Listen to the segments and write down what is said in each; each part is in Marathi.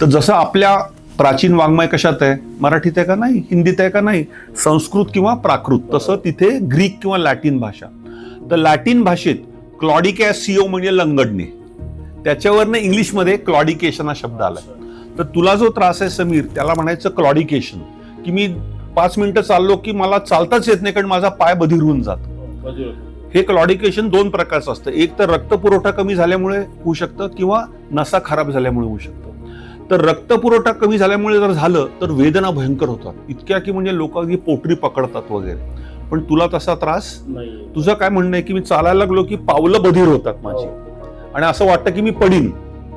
तर जसं आपल्या प्राचीन वाङ्मय कशात आहे? मराठीत आहे का नाही? हिंदीत आहे का नाही? संस्कृत किंवा प्राकृत तसं तिथे ग्रीक किंवा लॅटिन भाषा. तर लॅटिन भाषेत क्लॉडिकॅसिओ म्हणजे लंगडणे. त्याच्यावरनं इंग्लिशमध्ये क्लॉडिकेशन हा शब्द आलाय. तर तुला जो त्रास आहे समीर त्याला म्हणायचं क्लॉडिकेशन. की मी पाच मिनिटं चाललो की मला चालताच येत नाही कारण माझा पाय बधिरून होऊन जातो. हे क्लॉडिकेशन दोन प्रकारचं असतं. एक तर रक्तपुरवठा कमी झाल्यामुळे होऊ शकतं किंवा नसा खराब झाल्यामुळे होऊ शकतं. तर रक्तपुरवठा कमी झाल्यामुळे जर झालं तर वेदना भयंकर होतात. इतक्या की म्हणजे लोक अगदी पोटरी पकडतात वगैरे. पण तुला तसा त्रास? नाही. तुझं काय म्हणणं आहे की मी चालायला लागलो की पावलं बधीर होतात माझी? आणि असं वाटतं की मी पडीन?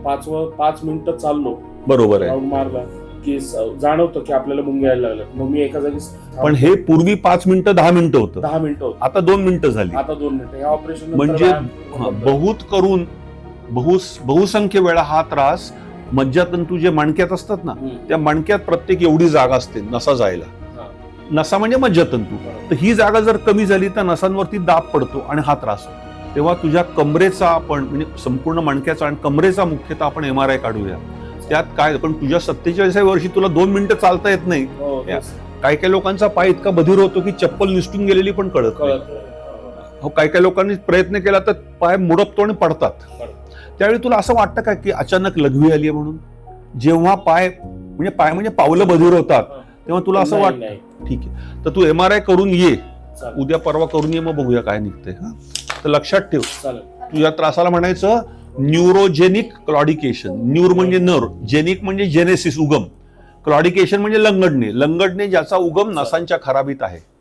पाच पाच मिनिटं चाललो. बरोबर आहे. मारला की जाणवतं की आपल्याला मुंग्या यायला लागल्या मग मी एका जागी पण हे पूर्वी पाच मिनिटं दहा मिनिटं होतं. दहा मिनिटं होत. आता दोन मिनिटं झाली. आता दोन मिनिटं. हे ऑपरेशन म्हणजे हा, बहुत करून बहुस बहुसंख्य वेळा हा त्रास मज्जातंतू जे मणक्यात असतात ना त्या मणक्यात प्रत्येक एवढी जागा असते नसा जायला. नसा म्हणजे मज्जातंतू. तर ही जागा जर कमी झाली तर नसांवरती दाब पडतो आणि हा त्रास होतो. तेव्हा तुझ्या कमरेचा आपण म्हणजे संपूर्ण मणक्याचा आणि कमरेचा मुख्यतः आपण एम आर आय काढूया. त्यात काय पण तुझ्या सत्तेचाळीसाव्या वर्षी तुला दोन मिनिटं चालता येत नाही. हो. काही काही लोकांचा पाय इतका बधीर होतो की चप्पल निसटून गेलेली पण कळत नाही. हो काही काही लोकांनी प्रयत्न केला तर पाय मुडपतो आणि पडतात. त्यावेळी तुला असं वाटतं का की अचानक लघवी आली आहे म्हणून? जेव्हा पाय म्हणजे पाय म्हणजे पावलं बधीर होतात तेव्हा तुला असं वाटतं? ठीक आहे. तर तू एम आर आय करून ये. उद्या परवा करून ये मग बघूया काय निघतंय हा. तर लक्षात ठेव. तुझ्या त्रासाला म्हणायचं न्यूरोजेनिक क्लॉडिकेशन न्यूर म्हणजे नर जेनिक म्हणजे जेनेसिस उगम. क्लॉडिकेशन म्हणजे लंगडणे. लंगडणे ज्याचा उगम नसांच्या खराबीत आहे.